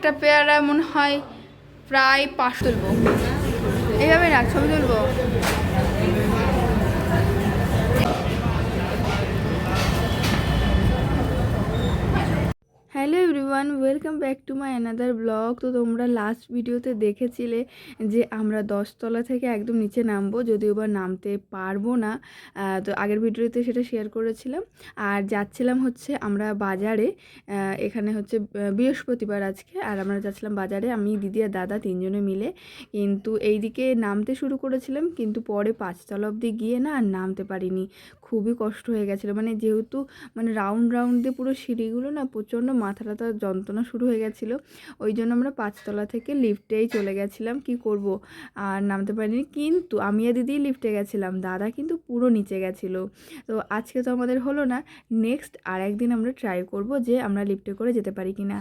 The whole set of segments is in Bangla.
একটা পেয়ারা মনে হয় প্রায় পাশ তুলব। এইভাবে না ছবি তুলব। Hello everyone welcome back to my another blog তো তোমরা লাস্ট ভিডিওতে দেখেছিলে যে আমরা দশতলা থেকে একদম নিচে নামবো, যদিও বা নামতে পারব না। তো আগের ভিডিওতে সেটা শেয়ার করেছিলাম। আর যাচ্ছিলাম হচ্ছে আমরা বাজারে। এখানে হচ্ছে বৃহস্পতিবার আজকে। আর আমরা যাচ্ছিলাম বাজারে, আমি, দিদি আর দাদা তিনজনে মিলে। কিন্তু এই দিকে নামতে শুরু করেছিলাম, কিন্তু পরে পাঁচতলা অবধি গিয়ে না আর নামতে পারিনি। খুবই কষ্ট হয়ে গেছিল। মানে যেহেতু মানে রাউন্ড রাউন্ড দিয়ে পুরো সিঁড়িগুলো না প্রচণ্ড মাথা টাথা যন্ত্রণা শুরু হয়ে গেছিল। ওই জন্য আমরা পাঁচতলা থেকে লিফটেই চলে গেছিলাম। কি করব? আর নামতে পারিনি। কিন্তু আমি আর দিদি লিফটে গেছিলাম। দাদা কিন্তু পুরো নিচে গেছিল। তো আজকে তো আমাদের হলো না। নেক্সট আর একদিন আমরা ট্রাই করব যে আমরা লিফটে করে যেতে পারি কি না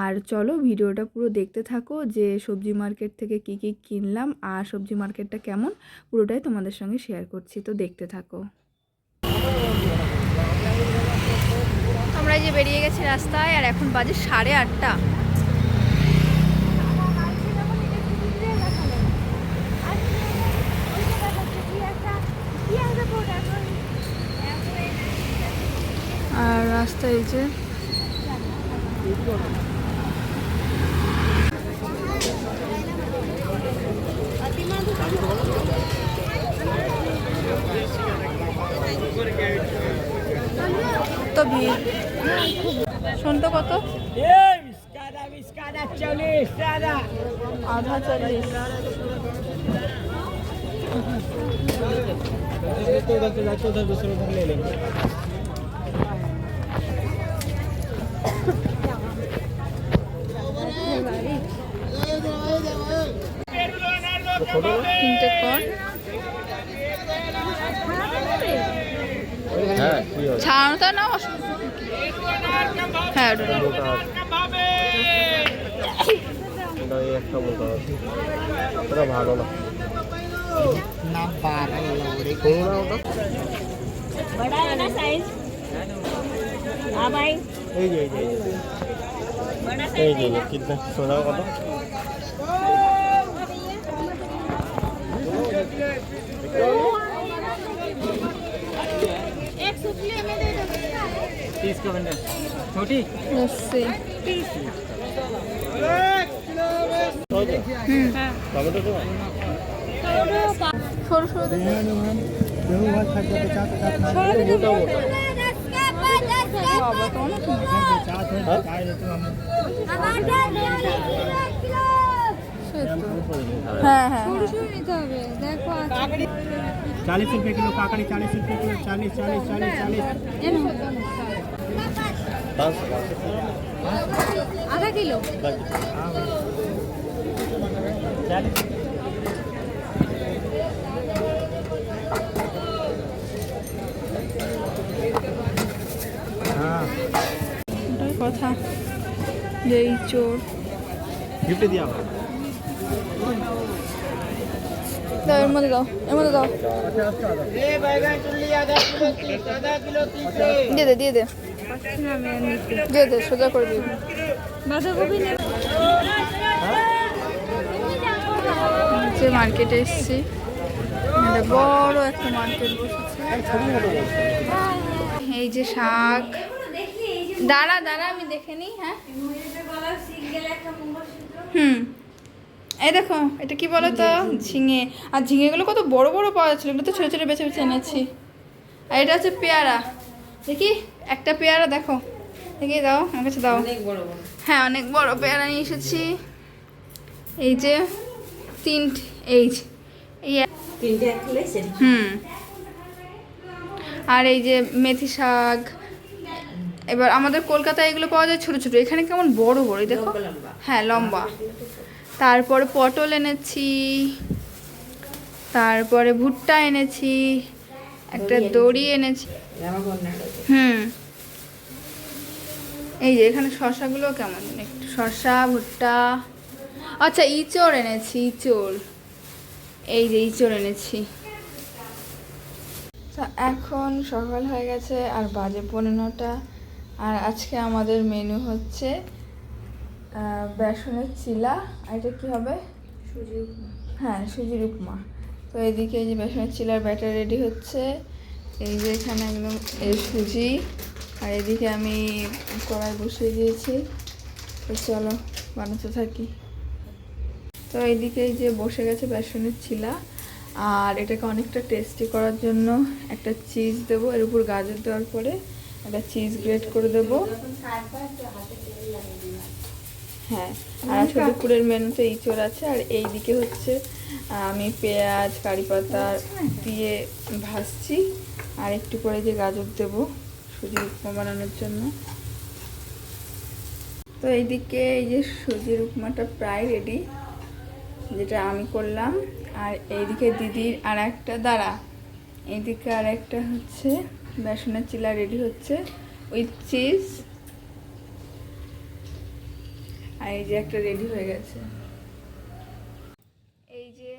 আর চলো ভিডিওটা পুরো দেখতে থাকো যে সবজি মার্কেট থেকে কি কি কিনলাম। আর সবজি মার্কেটটা কেমন? পুরোটাই তোমাদের সঙ্গে শেয়ার করছি। তো দেখতে থাকো। আমরা যে বেরিয়ে গেছি রাস্তায় আর এখন বাজে সাড়ে আটটা। আর রাস্তায় যে এত ভিড়। শুনতো কত? আধা চল্লিশ। তিনটে কর। ছাড়ানোতে না হ্যাঁ ভালো না এই যে এই যে কিনা সোনা কত तीस का बंडल छोटी লস্যি টমেটো তো সরু সরু দেখো। বাবা তো অনেক সে তো। হ্যাঁ হ্যাঁ হ্যাঁ। चालीस रुपए किलो काकड़ी चालीस रुपए किलो चालीस चालीस चालीस चालीस आधा किलो चालीस हाँ ওটাই কথা যে এই চোর गिफ्ट दिया हुआ দাও এর মধ্যে দাও এর মধ্যে দাও দিয়ে দে দিয়ে দে দিয়ে দে, সোজা করে দিবি। বাঁধাকপি যে মার্কেটে এসেছি একটা বড় একটা মার্কেট বসেছে। এই যে শাক। দাঁড়া দাঁড়া, আমি দেখে নিই হ্যাঁ? হুম। এই দেখো, এটা কি বলো তো ঝিঙে। আর ঝিঙেগুলো কত বড় বড় পাওয়া যাচ্ছিল, এগুলো তো ছোটো ছোটো বেছে বেছে এনেছি। আর এটা হচ্ছে পেয়ারা। দেখি? একটা পেয়ারা দেখো। দেখি দাও আমার কাছে দাও। হ্যাঁ অনেক বড় পেয়ারা নিয়ে এসেছি। এই যে তিন এই এই হুম। আর এই যে মেথি শাক। এবার আমাদের কলকাতায় এগুলো পাওয়া যায় ছোট ছোট। এখানে কেমন বড় বড় এই দেখো। হ্যাঁ লম্বা। তারপরে পটল এনেছি। তারপরে ভুট্টা এনেছি। একটা দড়ি এনেছি। হুম। এই যে এখানে শশাগুলো কেমন? একটু শশা ভুট্টা। আচ্ছা ইঁচড় এনেছি ইঁচড়। এই যে ইঁচড় এনেছি। তো এখন সকাল হয়ে গেছে আর বাজে পনেরোটা আর আজকে আমাদের মেনু হচ্ছে বেসনের চিলা। আর এটা কি হবে? হ্যাঁ সুজির উপমা। তো এদিকে এই যে বেসনের চিলার ব্যাটার রেডি হচ্ছে। এই যে এখানে একদম এই সুজি। আর এদিকে আমি কড়াই বসিয়ে দিয়েছি। তো চলো বানাতে থাকি। তো এইদিকে যে বসে গেছে বেসনের ছিলা। আর এটাকে অনেকটা টেস্টি করার জন্য একটা চিজ দেবো এর উপর গাজর দেওয়ার পরে একটা চিজ গ্রেট করে দেবো। হ্যাঁ আর দুপুরের মেনুতে ইঁচড় আছে আর এই দিকে হচ্ছে আমি পেঁয়াজ কারি পাতা দিয়ে ভাজছি আর একটু করে যে গাজর দেব। সুজির উপমা বানানোর জন্য। তো এইদিকে এই যে সুজির উপমাটা প্রায় রেডি যেটা আমি করলাম। আর এইদিকে দিদির আর একটা দাঁড়া, এইদিকে আর একটা হচ্ছে বেসনের চিলা রেডি হচ্ছে উইথ চিজ আর এই যে একটা রেডি হয়ে গেছে। এই যে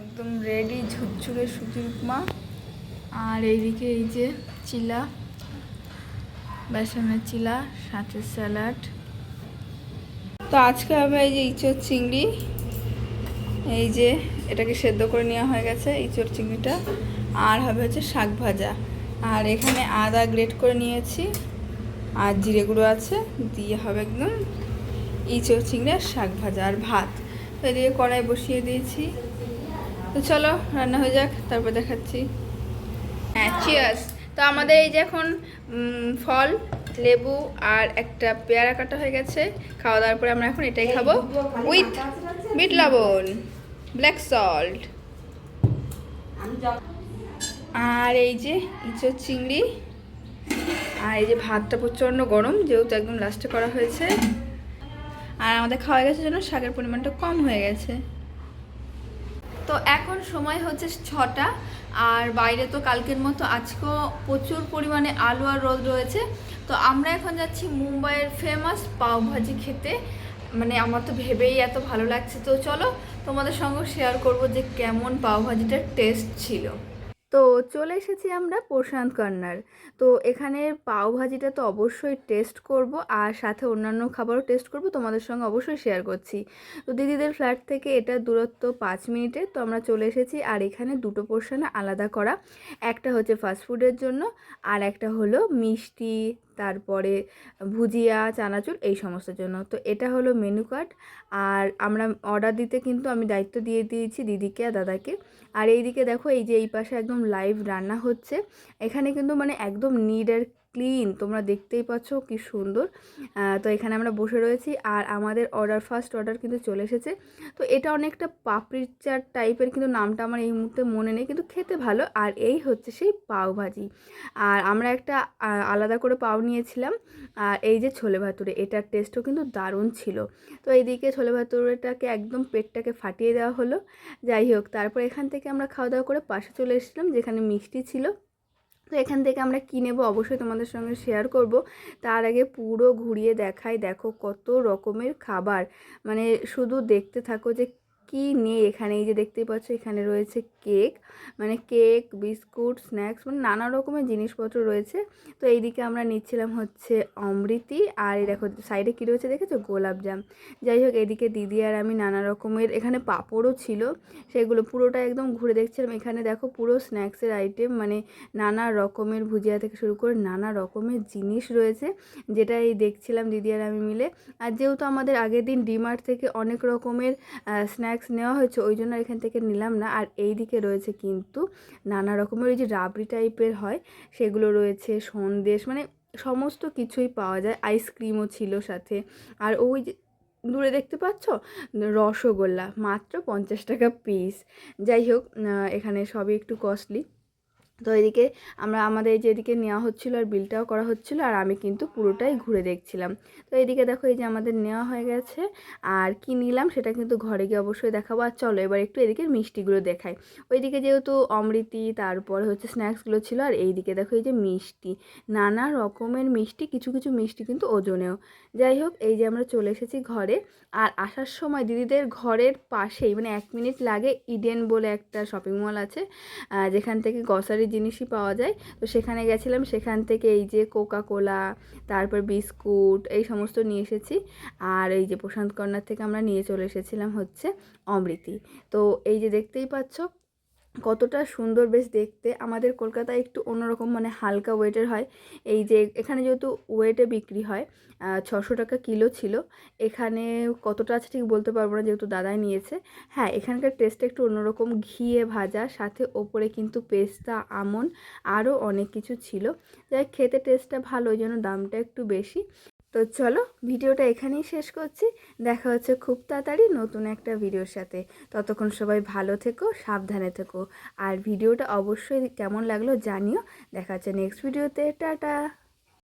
একদম রেডি ঝুরঝুরে সুজির উপমা। আর এইদিকে এই যে চিলা। বেসনের চিলা সাথে স্যালাড। তো আজকে হবে এই যে ইঁচড় চিংড়ি, এই যে এটাকে সেদ্ধ করে নেওয়া হয়ে গেছে, ইঁচড় চিংড়িটা। আর হবে হচ্ছে শাক ভাজা। আর এখানে আদা গ্রেট করে নিয়েছি, আর জিরে গুঁড়ো আছে, দিয়ে হবে একদম ইঁচড় চিংড়ি আর শাক ভাজা আর ভাত। তো এদিকে কড়াই বসিয়ে দিয়েছি। তো চলো, রান্না হয়ে যাক, তারপর দেখাচ্ছি। হ্যাঁ চিয়ার্স তো আমাদের এই যে এখন ফল, লেবু আর একটা পেয়ারা কাটা হয়ে গেছে। খাওয়া দাওয়ার পরে আমরা এখন এটাই খাব। উইথ বিট লবণ ব্ল্যাক সল্ট আর এই যে ইঁচড় চিংড়ি, আর এই যে ভাতটা প্রচণ্ড গরম, যেহেতু একদম লাস্টে করা হয়েছে। আর আমাদের খাওয়া গেছে জন্য শাকের পরিমাণটা কম হয়ে গেছে। তো এখন সময় হচ্ছে ছটা, আর বাইরে তো কালকের মতো আজকেও প্রচুর পরিমাণে আলু আর রোদ রয়েছে। তো আমরা এখন যাচ্ছি মুম্বাইয়ের ফেমাস পাওভাজি খেতে। মানে আমার তো ভেবেই এত ভালো লাগছে। তো চলো তোমাদের সঙ্গে শেয়ার করব যে কেমন পাওভাজিটার টেস্ট ছিল। তো চলে এসেছি আমরা প্রশান্ত কর্নার তো এখানের পাওভাজিটা তো অবশ্যই টেস্ট করব আর সাথে অন্যান্য খাবারও টেস্ট করব, তোমাদের সঙ্গে অবশ্যই শেয়ার করছি। তো দিদিদের ফ্ল্যাট থেকে এটা দূরত্ব পাঁচ মিনিটে, তো আমরা চলে এসেছি আর এখানে দুটো পোর্শনে আলাদা করা। একটা হচ্ছে ফাস্টফুডের জন্য আর একটা হলো মিষ্টি তারপরে ভুজিয়া, চানাচুর এই সমস্ত জন্য। তো এটা হলো মেনু কার্ড আর আমরা অর্ডার দিতে কিন্তু আমি দায়িত্ব দিয়ে দিয়েছি দিদিকে আর দাদাকে। আর এইদিকে দেখো এই যে এই পাশে একদম লাইভ রান্না হচ্ছে। এখানে কিন্তু মানে একদম নিড আর ক্লিন, তোমরা দেখতেই পাচ্ছ কি সুন্দর। তো এখানে আমরা বসে রয়েছি আর আমাদের অর্ডার ফার্স্ট অর্ডার কিন্তু চলে এসেছে। তো এটা অনেকটা পাপড়ির চাট টাইপের কিন্তু নামটা আমার এই মুহূর্তে মনে নেই, কিন্তু খেতে ভালো। আর এই হচ্ছে সেই পাও ভাজি। আর আমরা একটা আলাদা করে পাও নিয়েছিলাম। আর এই যে ছোলে ভাতুরে এটার টেস্টও কিন্তু দারুণ ছিল। তো এইদিকে ছোলে ভাতুরেটাকে একদম পেটটাকে ফাটিয়ে দেওয়া হলো। যাই হোক, তারপর এখান থেকে আমরা খাওয়া দাওয়া করে পাশে চলে এসেছিলাম, যেখানে মিষ্টি ছিল। তো এখান থেকে আমরা কী নেব? অবশ্যই তোমাদের সঙ্গে শেয়ার করব। তার আগে পুরো ঘুরিয়ে দেখাই, দেখো কত রকমের খাবার। মানে শুধু দেখতে থাকো যে কি নেই এখানে? এই যে দেখতেই পাচ্ছ, এখানে রয়েছে কেক মানে কেক, বিস্কুট, স্ন্যাক্স মানে নানা রকমের জিনিসপত্র রয়েছে। তো এইদিকে আমরা নিচ্ছিলাম হচ্ছে অমৃতি, আর এই দেখো সাইডে কী রয়েছে দেখেছ? গোলাপজাম যাই হোক, এদিকে দিদি আর আমি নানা রকমের এখানে পাঁপড়ও ছিল, সেগুলো পুরোটা একদম ঘুরে দেখছিলাম। এখানে দেখো পুরো স্ন্যাক্সের আইটেম মানে নানা রকমের ভুজিয়া থেকে শুরু করে নানা রকমের জিনিস রয়েছে যেটা এই দেখছিলাম দিদি আর আমি মিলে। আর যেহেতু আমাদের আগের দিন ডিমার্ট থেকে অনেক রকমের স্ন্যাক্স নেওয়া হয়েছে, ওই জন্য এখান থেকে নিলাম না। আর এই দিকে রয়েছে কিন্তু নানা রকমের ওই যে রাবড়ি টাইপের হয়, সেগুলো রয়েছে, সন্দেশ মানে সমস্ত কিছুই পাওয়া যায়। আইসক্রিমও ছিল সাথে। আর ওই যে, দূরে দেখতে পাচ্ছ? রসগোল্লা, মাত্র পঞ্চাশ টাকা পিস যাই হোক এখানে সবই একটু কস্টলি তো এদিকে আমরা আমাদের যেদিকে নেওয়া হচ্ছিল আর বিলটাও করা হচ্ছিল, আর আমি কিন্তু পুরোটাই ঘুরে দেখছিলাম। তো এদিকে দেখো এই যে আমাদের নেওয়া হয়ে গেছে, আর কি নিলাম সেটা কিন্তু ঘরে গিয়ে অবশ্যই দেখাবো। আর চলো এবার একটু এদিকে মিষ্টিগুলো দেখাই। ওইদিকে যেহেতু অমৃতি, তারপরে হচ্ছে স্ন্যাক্সগুলো ছিল, আর এইদিকে দেখো এই যে মিষ্টি। নানা রকমের মিষ্টি, কিছু কিছু মিষ্টি কিন্তু ওজনেও। যাই হোক, এই যে আমরা চলে এসেছি ঘরে, আর আসার সময় দিদিদের ঘরের পাশেই মানে এক মিনিট লাগে ইডেন বলে একটা শপিং মল আছে যেখান থেকে গ্রসারির জিনিসই পাওয়া যায়। তো সেখানে গেছিলাম, সেখান থেকে এই যে কোকা কোলা তারপর বিস্কুট, এই সমস্ত নিয়ে এসেছি। আর এই যে প্রশান্ত কর্নার থেকে আমরা নিয়ে চলে এসেছিলাম হচ্ছে অমৃতি। তো এই যে দেখতেই পাচ্ছ কতটা সুন্দর বেশ দেখতে। আমাদের কলকাতায় একটু অন্যরকম মানে হালকা ওয়েটের হয়। এই যে এখানে যেহেতু ওয়েটে বিক্রি হয় ছশো টাকা কিলো ছিল। এখানে কতটা আছে ঠিক বলতে পারব না যেহেতু দাদাই নিয়েছে। হ্যাঁ এখানকার টেস্টটা একটু অন্যরকম। ঘিয়ে ভাজা, সাথে ওপরে কিন্তু পেস্তা, আমন, আরও অনেক কিছু ছিল। যাই খেতে টেস্টটা ভালো, ওই জন্য দামটা একটু বেশি। তো চলো ভিডিওটা এখানেই শেষ করছি। দেখা হচ্ছে খুব তাড়াতাড়ি নতুন একটা ভিডিওর সাথে। ততক্ষণ সবাই ভালো থেকো, সাবধানে থেকো। আর ভিডিওটা অবশ্যই কেমন লাগল জানিও। দেখা হচ্ছে নেক্সট ভিডিওতে। টাটা!